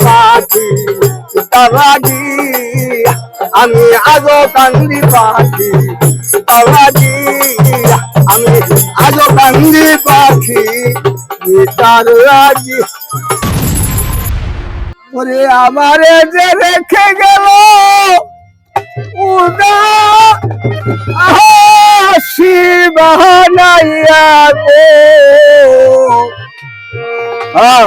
পাখি তারাগি আমি আজও কান্দি পাখি তারাগি আমি আজও কান্দি পাখি তার লাগি ওরে আমারে যে রেখে গেল উদা হাসি বাহানাইয়া গো। আহ,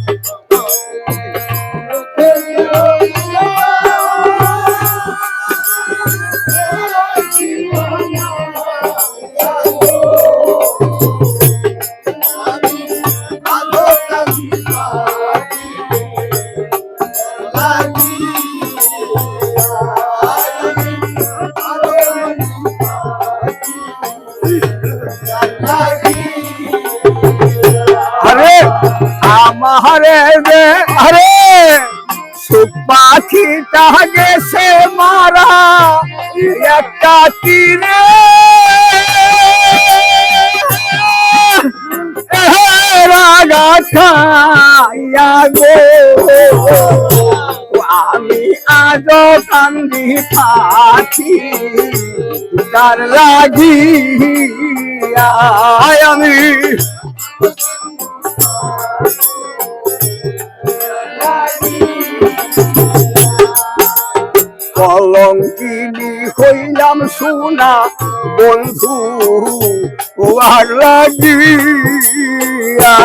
আরে আমারে রে আরে পাখিটা গেছে মারা একটা তীরে রাগা খাইয়া গো আমি আজ কান্দি পাখি তার লাগি আমি কলঙ্কিনী হইলাম সোনা বন্ধু ওয়ার লাগিয়া।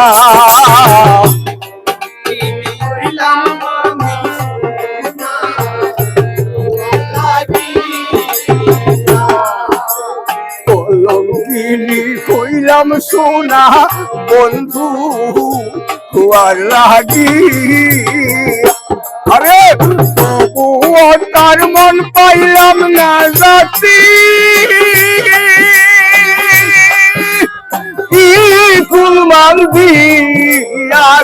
হইলাম সোনা বন্ধু ওয়ার লাগিয়া আরে তার মন পাইলাম না জাতি। কি ফুল মালবি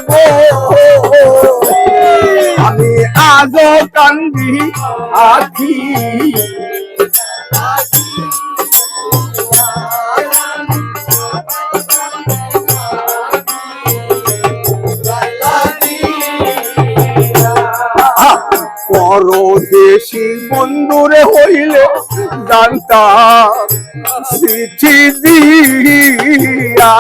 গো? আমি আজ কান্দি আখি পরদেশি বন্ধুরে হইলে জানতা চিঠি দিয়া।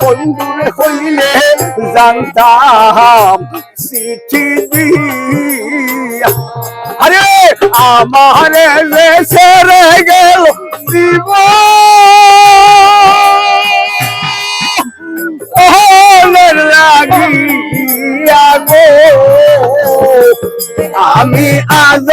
বন্ধুরে জানতাম চিঠি দিয়া। আরে আমারে সেরে গেল জীব লাগিয়া গো। আমি আজ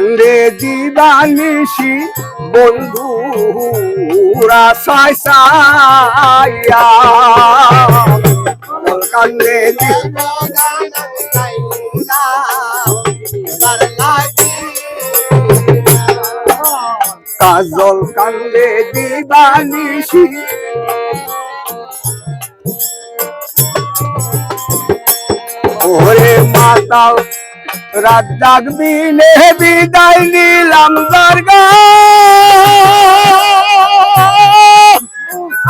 কান্দে দিবানিসি বন্ধু রাসায় সাইয়া। কান্দে কাজল কান্দে দিবানিসি ওরে মাতা রাত জাগবি নে বিদায় নিলাম দরগা।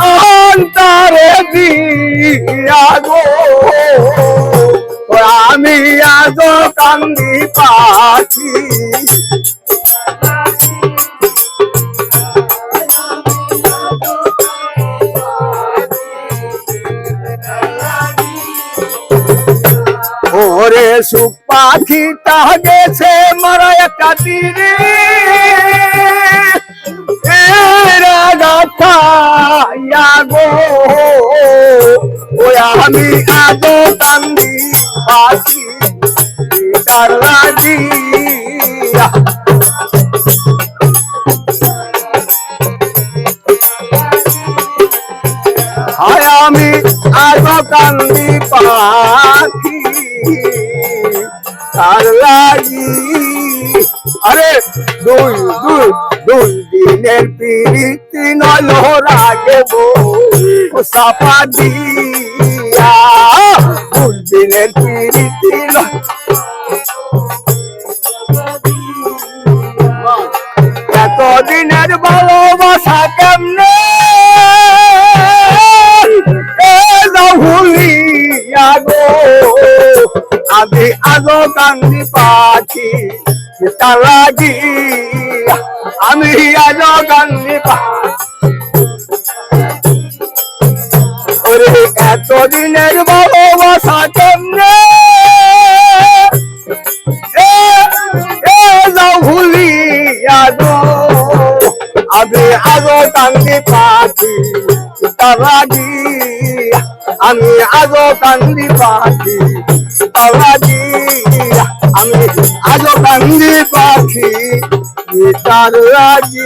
অন্তরে দিয়া গো। আমি আজ কান্দি পাখি। ওরে সুখ পাখিটা গেছে মারা একটা তীরে এ রাজা পাইয়া গো ওই আমি আজও কান্দি পাখি তার লাগিয়া হায় আমি আজ কান্দি পাখি তার লাগি। আরে, দুই দুই দুই দিনের পিরিতি নল রাগে সাপা দিয়া দুই দিনের পিরিতি নয়। এতদিনের ভালোবাসা কেমনে? ভুলিয়া আমি আজো কান্দি পাখি লাগি আমি আজো কান্দি ওরে, এতদিনের ভালোবাসা কেমনে? আমি আজও কান্দি পাখি লাগি আমি আজও কান্দি পাখি। তার লাগি আমি আজও কান্দি পাখি তার লাগি